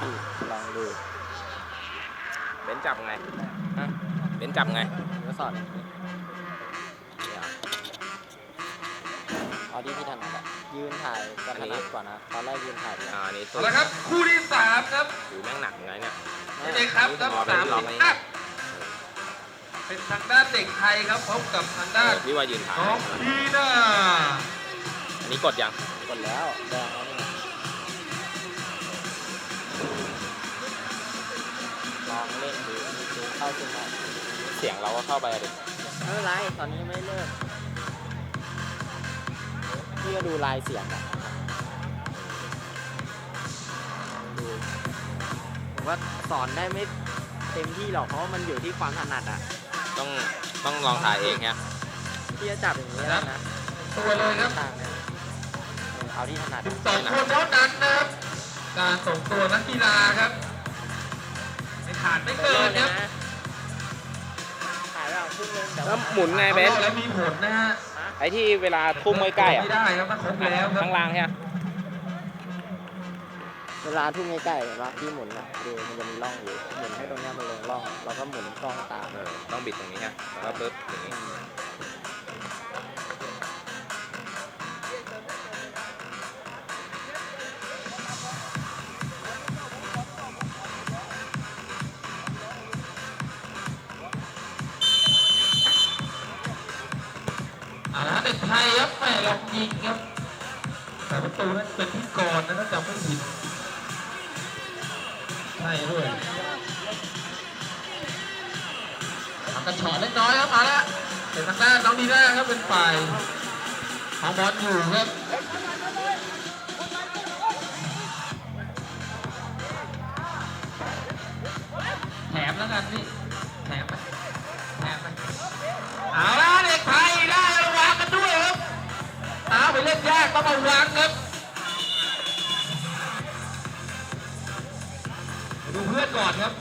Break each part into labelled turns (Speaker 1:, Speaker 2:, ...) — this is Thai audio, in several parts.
Speaker 1: พี่ลองดู
Speaker 2: เบนจับไงฮะเบนจับไง
Speaker 1: ก็สอนอย่างนี้เนี่ยเอาที่พี่ถนัดอะยืนถ่ายจะถนัดกว่านะ ตอนแรกยืนถ่ายดีก
Speaker 2: อ่า
Speaker 1: ว่า
Speaker 2: อันนี้
Speaker 3: เอาละครับ คู่ที่สามครับ
Speaker 2: ถือแม่งหนักไงเนี่ย
Speaker 3: นี่เลยครับครับสามสิบอัพเป็นทางด้านเด็กไทยครับพบกับทาง
Speaker 2: เอ
Speaker 3: ด้า
Speaker 2: อนพี่ว่ายืนถ่าย
Speaker 3: น้องพีน่า
Speaker 2: อันนี้กดยัง
Speaker 1: กดแล้วแดงแล้ว เข้าจุดไหน
Speaker 2: เสียงเราก็เข้าไปอะดิ
Speaker 1: ไม่เป็นไรตอนนี้ยังไม่เลิกพี่ก็ดูลายเสียงอะดูผมว่าสอนได้ไม่เต็มที่หรอกเพราะว่ามันอยู่ที่ความถนัดอะ
Speaker 2: ต้องต้องลองถ่ายเองฮะ
Speaker 1: พี่จะจับอย่างนี้แล้วนะ
Speaker 3: ตัวเลยครับ
Speaker 1: ต่างๆเนี่ยเออเอาที่ถนัด
Speaker 3: สิบสองคนเท่านั้นนะครับการส่งตัวนักกีฬาครับไม่ขาดไม่เกินครับ
Speaker 1: ถ่าย แบบครึ่งนึงแต่
Speaker 2: แล้ว
Speaker 1: ว่า
Speaker 2: หมุนไงเบน
Speaker 3: แล้วมีผลนะฮะ
Speaker 2: ไอ้ที่เวลาทุ่มใกล้ๆอะ
Speaker 3: ไม่ได้ครับถ้าครบแล้วครับ
Speaker 2: ข้างล่างใช่ไหม
Speaker 1: เวลาทุ่มใกล้ๆเห็นปะพี่หมุนอะดูมันจะมีร่องอยู่หมุนให้ตรงเนี้ยมันลงร่อง แล้วก็หมุนกล้องตาม
Speaker 2: เออต้องบิดตรงนี้ฮะแล้วก็ปึ๊บอย่างนี้
Speaker 3: ครับแม่ลองยิงครับแต่ประตูนั้นเป็นที่ก่อนนะถ้าจำไม่ผิดใช่ด้วยทำกระชอนเล็กน้อยครับมาแล้วเป็นทางด้านน้องดีน่าครับเป็นฝ่ายของบอลอยู่ครับ ต้องระวังครับดูเพื่อนก่อนครับ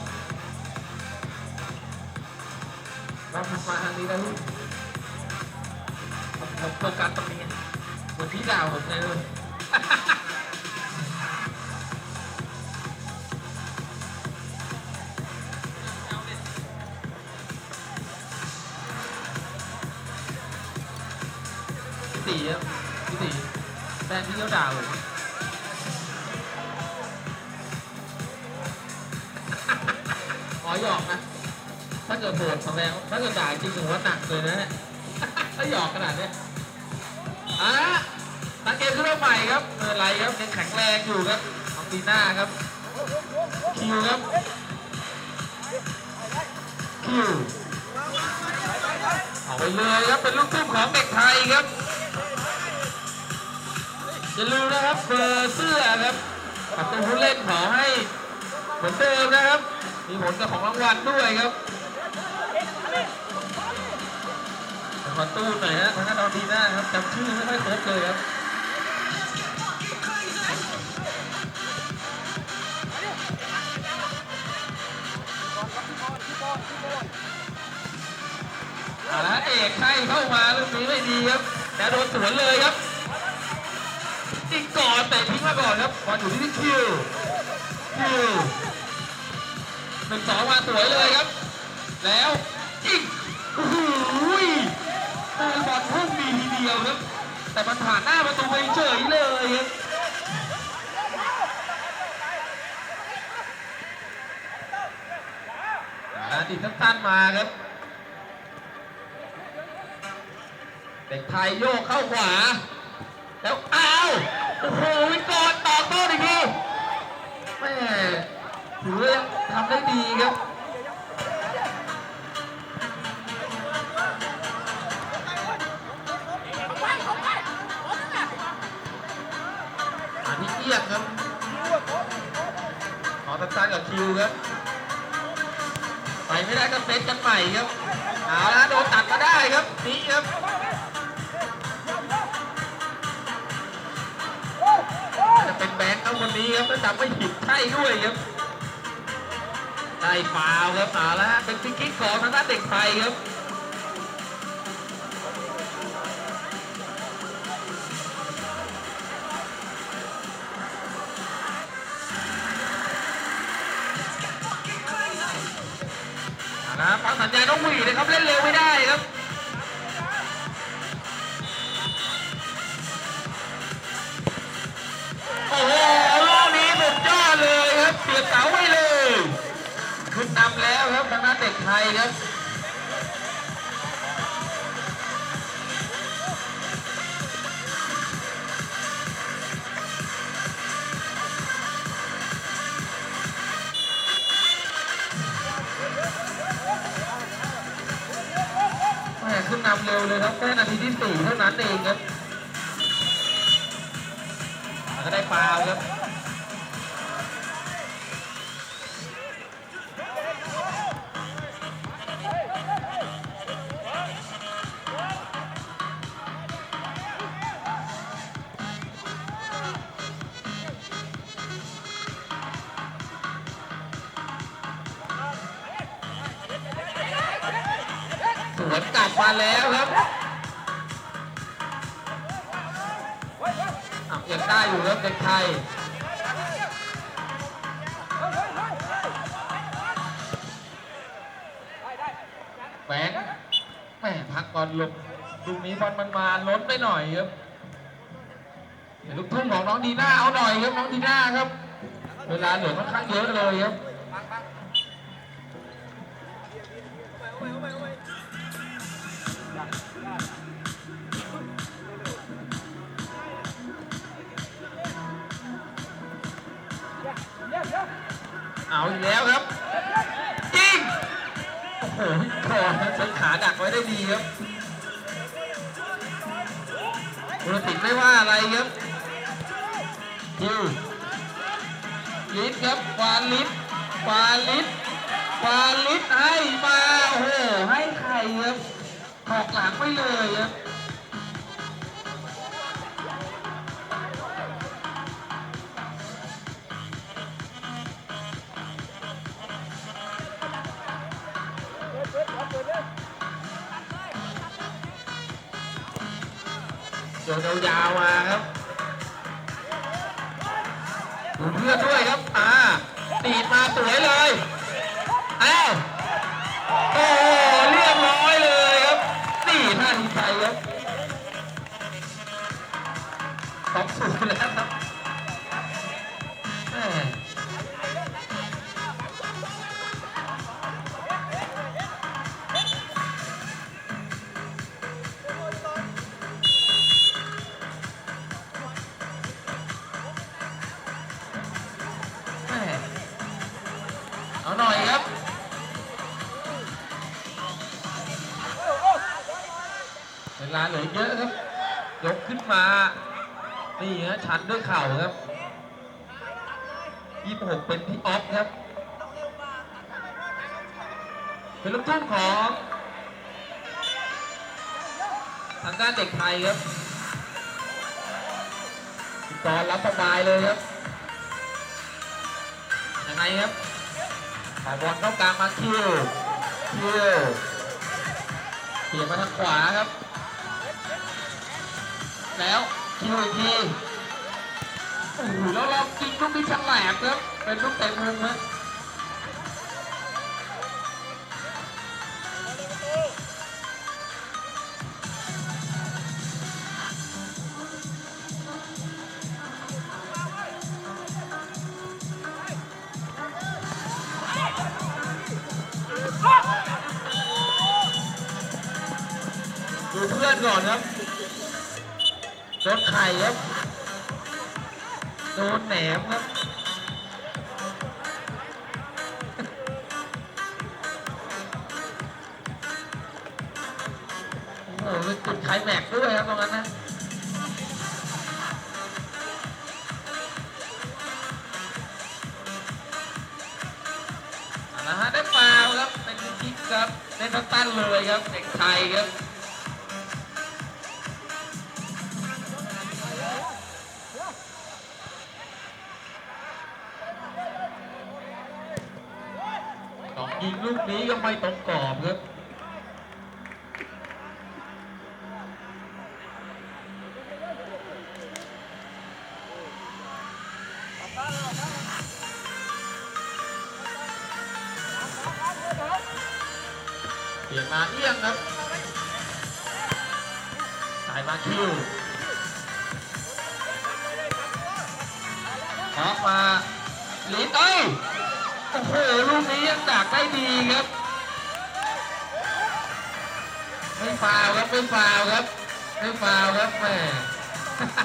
Speaker 3: เรามาทางนี้นะลูกผมผมโฟกัสตรงนี้เหมือนพี่ดาวผมเลย จ้าดาวผมขอหยอกนะ ถ้าเกิดโหดแสดงถ้าเกิดด่าจริงถือว่าหนักเลยนะเนี่ยถ้าหยอกขนาดเนี้ยอะนักเกมขึ้นมาใหม่ครับเออไรครับยังแข็งแรงอยู่ครับของปีหน้าครับ คิวครับ คิว เอาไปเลยครับ เป็นลูกทุ่มของเด็กไทยครับ อย่าลืมนะครับเบอร์เสื้อครับประตูผู้เล่นขอให้เหมือนเดิมนะครับ มีผลกับของรางวัลด้วยครับขอตู้หน่อยฮะทางด้านดอนดีน่าครับจำชื่อไม่ค่อยครบเลยครับอาละเอกใช่เข้ามาลูกนี้ไม่ดีครับแต่โดนสวนเลยครับ ก่อนแต่ทิ้งมาก่อนครับบอลอยู่ที่คิวคิวหนึ่งสองมาสวยเลยครับ แล้วอีกโอ้โหยตีบอลพุ่งดีทีเดียวครับ แต่มันผ่านหน้าประตูไปเฉยเลยครับอ่าติดสั้นๆมาครับ เด็กไทยโยกเข้าขวา แล้วอ้าว โอ้โหกอดต่อโนะฟังสัญญาณน้องหวีนะครับเล่นเร็วไม่ได้ครับโอ้โหลูกนี้สุดยอดเลยครับเสียบเสาไปเลยขึ้นนำแล้วครับทางด้านเด็กไทยครับำเร็วเลยครับแค่นาทีที่สี่เท่านั้นเองครับก็ได้ฟาวครับ มาแล้วครับอะยังได้อยู่ครับเด็กไทยแบงค์แม่พักบอลลงลูกนี้บอลมันมาล้นไปหน่อยครับลูกทุ่งของน้องดีน่าเอาหน่อยครับน้องดีน่าครับ เวลาเหลือค่อนข้างเยอะเลยครับ เอาอีกแล้วครับยิงโอ้โหคอใช้ขาดักไว้ได้ดีครับโรติไม่ว่าอะไรครับยิงลิสครับวาลิสวาลิสวาลิสให้มาโอ้โหให้ใครครับถอกหลังไปเลยครับ โยนยาวๆมาครับดูเพื่อนด้วยครับอ่าตีดมาสวยเลยอ้าวโอ้เรียบร้อยเลยครับนี่ท่าทีไทยครับสองศูนย์แล้ว ด้วยเข่าครับยี่หกเป็นพี่ออฟครับ เป็นลูกทุ่งของทางด้านเด็กไทยครับพี่กรณ์รับสบายเลยครับยังไงครับขอบอลเข้ากลางมาคิวคิวเปลี่ยนมาทางขวาครับ แล้วคิวอีกที แล้วเรากินลูกนี้ฉลาบครับ เป็นลูกเตะมุมครับดูเพื่อนก่อนครับโดนไข่ครับ โดนแหนมครับ โอ้โหเป็นจุดไข่แม็กด้วยครับตรงนั้นนะเอาละฮะได้ฟาวครับ เป็นคิกครับเล่นตั้นเลยครับ เด็กไทยครับ นี้ก็ไม่ตรงกรอบครับเปลี่ยนมาเอี้ยงครับสายมาคิวออกมาลีดเอ้ยโอ้โหลูกนี้ยังดักได้ดีครับ ฟาวครับไม่ฟาวครับไม่ฟาวครับแม่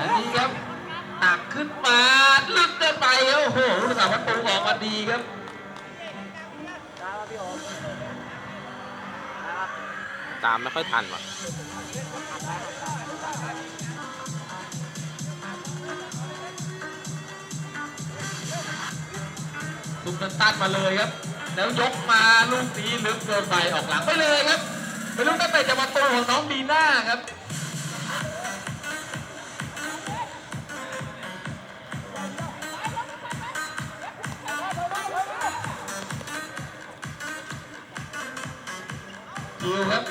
Speaker 3: อันนี้ครับตักขึ้นมาลึกได้ไปโอ้โหลูกสาวประตูออกมาดีครับ
Speaker 2: ตามไม่ค่อยทันว่ะ
Speaker 3: ลุกนันตันมาเลยครับ แล้วยกมาลูกนี้ลึกเกินไปออกหลังไปเลยครับ เป็นลูกตั้งแต่จะประตูของน้องดีน่าครับคิวครับ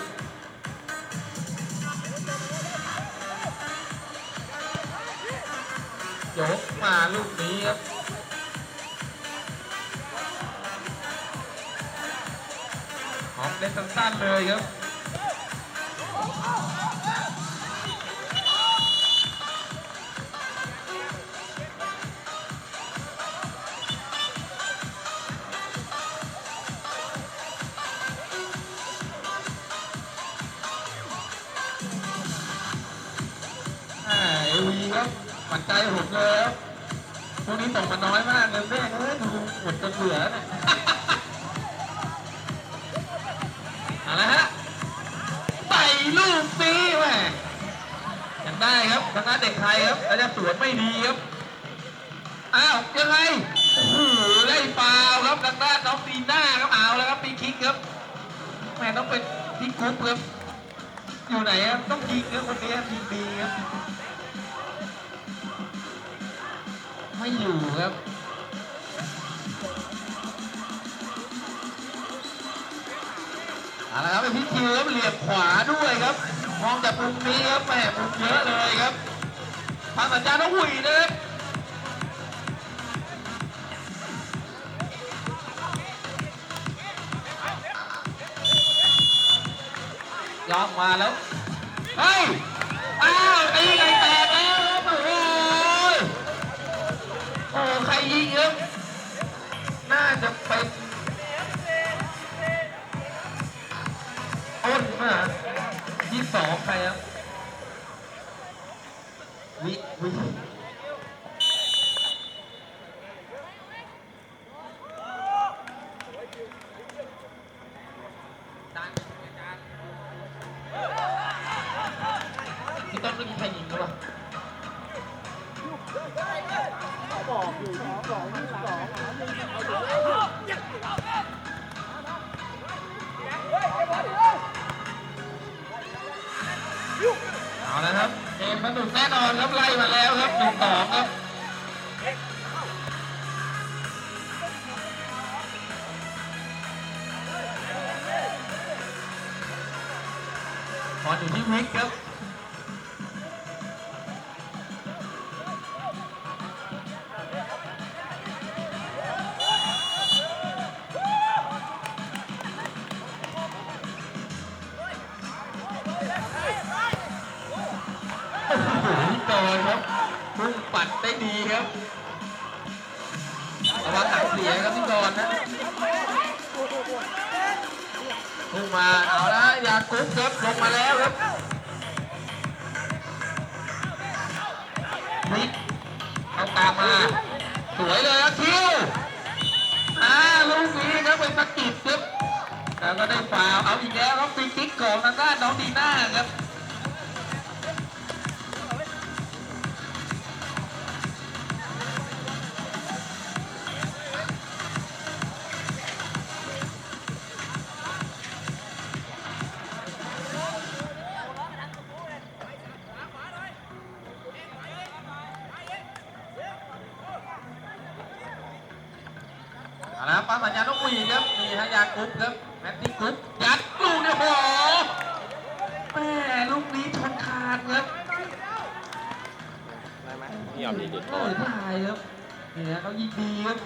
Speaker 3: ยกมาลูกนี้ครับ เล่นสั้นๆเลยครับอ่าเอวีครับหวั่นใจผมเลยครับพวกนี้ส่งมาน้อยมากเลยแม่เอ้ยดูหมดจนเหลือเนี่ย ลูกนี้แหม่ยังได้ครับทางด้านเด็กไทยครับแล้วจะสวนไม่ดีครับ อ้าวยังไงโอ้โหได้ฟาวครับทางด้านน้องดีน่าครับเอาแล้วครับปีคิกครับแม่ต้องเป็นพี่กุ๊บครับอยู่ไหนครับต้องยิงครับคนนี้ยิงดีครับไม่อยู่ครับ เอาละครับเป็นพี่คิวครับเหลี่ยมขวาด้วยครับ มองจากมุมนี้ครับแหมมุมเยอะเลยครับทางสัญญาณต้องหุยนะครับยอมมาแล้ว เฮ้ย อ้าวตีไก่าที่สองใครครับ วิวิ ละครับเกมสนุกแน่นอนครับไล่มาแล้วครับหนึ่งต่อครับบอลอยู่ที่วิกครับ ได้ดีครับระวังหนักเสียครับพี่กรนะพุ่งมาเอาละยากุ๊บครับลงมาแล้วครับวิกเอาตามมา สวยเลยครับคิวอ่าลูกนี้ครับเป็นสกิดครับแล้วก็ได้ฟาวเอาอีกแล้วครับฟรีคิกของทางด้านน้องดีน่าครับ ปาสัญญาณนกหวีดครับมีฮายากรุ๊ปครับแมตตี้กรุ๊ปยัดลูกเนี่ยโหแม่ลูกนี้ชนคาดครับ
Speaker 2: ได้ไหมพี่ยอมดีจุดโท
Speaker 3: โอ้
Speaker 2: ษ
Speaker 3: ตายครับนี่ฮะเขายิงดีครับ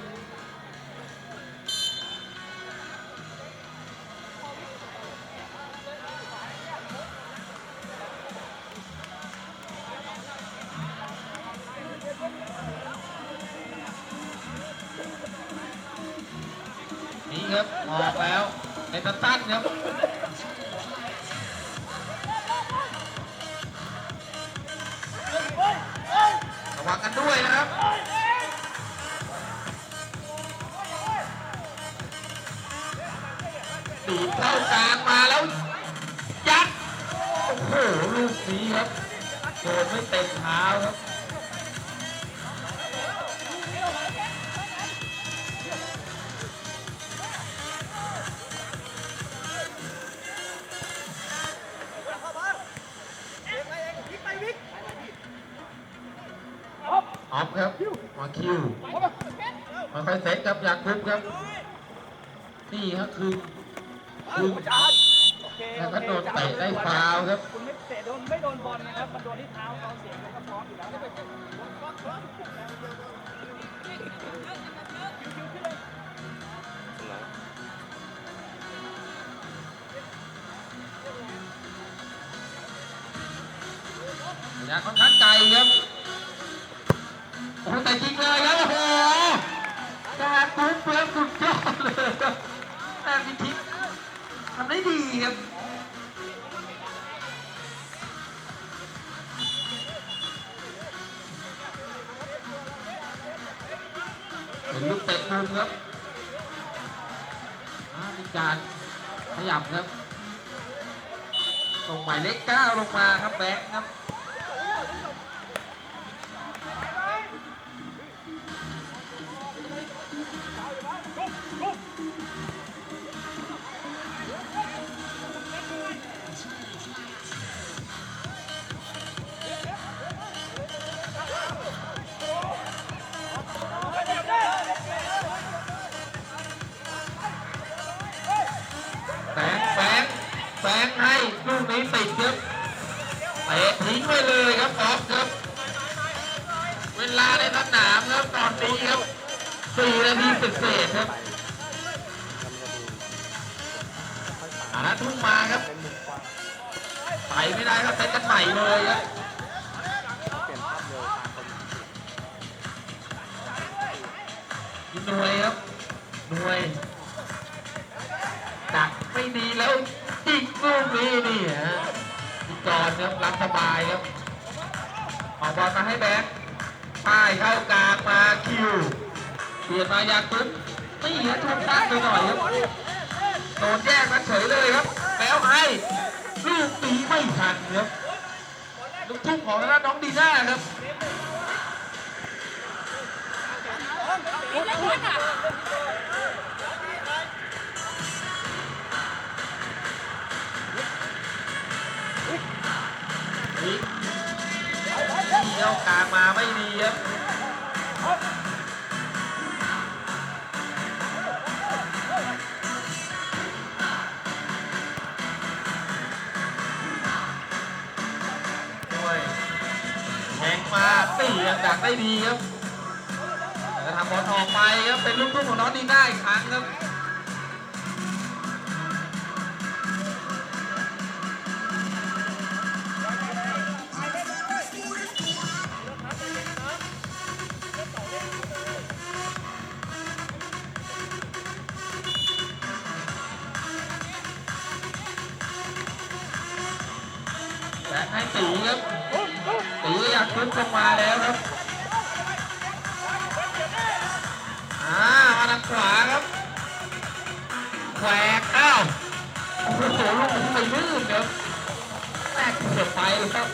Speaker 3: กันด้วยนะครับดีเข้ากลางมาแล้วยัด โอ้โห ลูกนี้ครับโดนไม่เต็มเท้าครับ คือ
Speaker 4: โอเค
Speaker 3: แล้ว
Speaker 4: โอ
Speaker 3: ก็
Speaker 4: เค
Speaker 3: โดนเตะได้ฟาวล์ครับ
Speaker 4: คุณไม่เตะโดนไม่โดนบอลนะครับ มันโดนที่เท้าเขาเสียงมันก็ฟ้องอยู่แล้ว
Speaker 2: ตรงไหน
Speaker 3: ระยะค่อนข้างไกลครับโอ้โหแต่จริงเลยครับโอ้โหแต่ปุ๊บเพื่อนสุดยอดเลยครับแต่พิทิศทำได้ดีครับเป็นลูกเตะมุมครับอามีการขยับครับส่งหมายเลขเก้าลงมาครับแบงค์ครับ นี้ติดครับเตะทิ้งไปเลยครับออฟครับ เวลาในสนามครับตอนนี้ครับ4นาทีเศษครับอาทุ่งมาครับไปไม่ได้ครับเซตกันใหม่เลยครับหน่วยครับหน่วยดักไม่ดีแล้ว จิกลูกนี้นี่ฮะจอนครับรับสบายครับออกบอลมาให้แบงค์ป้ายเข้ากลางมาคิวเปลี่ยนมายาตุ๊บนี่ฮะทุบตั้งไปหน่อยครับโดนแยกมาเฉยเลยครับแล้วให้ลูกตีไม่ทันครับลูกทุ่งของทางด้านน้องดีน่าครับ เที่ยวกลางมาไม่ดีครับด้วยแทงมาตียังดักได้ดีครับแต่จะทำบอลออกไปครับเป็นลูกทุ่งของน้องดีน่าอีกครั้งครับ แบงครับตีอยากขึ้นลงมาแล้วครับอ่ามาทางขวาครับแขวกอ้าวโอ้โหลูกนี้ไปลื่นครับแตกเกือบไปเลยครับ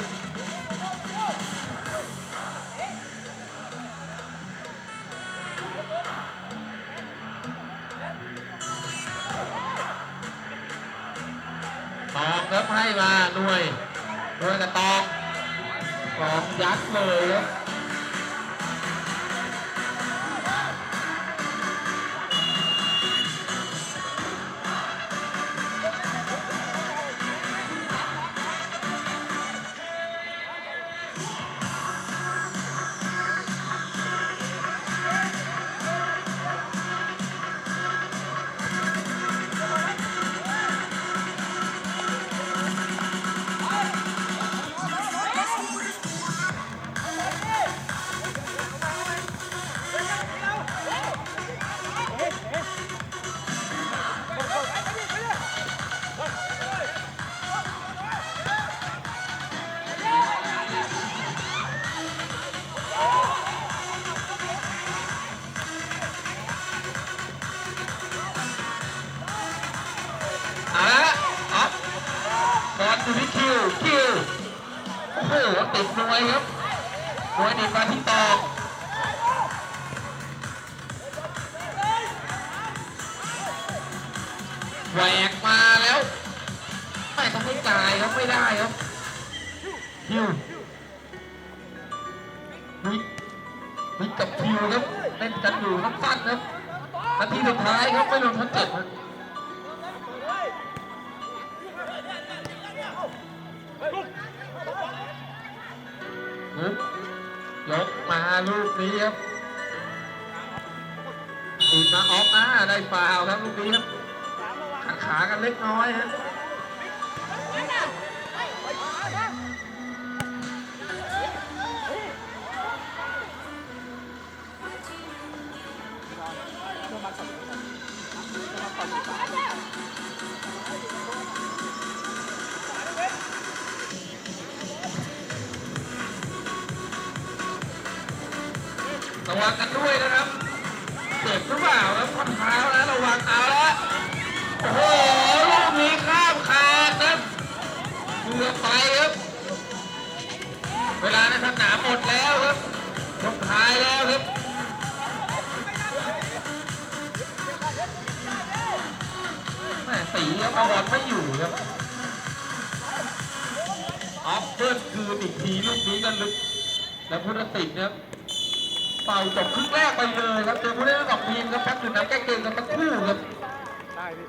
Speaker 3: ตองครับให้มาหน่วย หน่วยกับตองของยัดเลยครับ มวยหนีบมาที่ตอกแหวกมาแล้วไม่ต้องให้จ่ายครับไม่ได้ครับฮิววิกวิกกับฮิวครับเล่นกันอยู่สั้นครับนาทีสุดท้ายครับไม่ลงทั้งเจ็ดครับฮึบ ยกมาลูกนี้ครับตีมาออกอ่าได้ฟาวล์ครับลูกนี้ครับขาขากันเล็กน้อยฮะ ระวังกันด้วยนะครับเจ็บหรือเปล่าครับข้อเท้านะระวังเอาละโอ้โหลูกนี้ข้ามคานครับเกือบไปครับ เวลาในสนามหมดแล้วครับสุดท้ายแล้วครับแม่สีครับเอาบอลไม่อยู่ครับออฟเบิร์คืนอีกทีลูกนี้ก็ลึก แล้วพุทธติดนะครับ เป่าจบครึ่งแรกไปเลยครับเจอผู้เล่นระดับทีมครับแป๊บหนึ่งนะแก้เกมกันทั้งคู่ครับ
Speaker 1: ได้พี่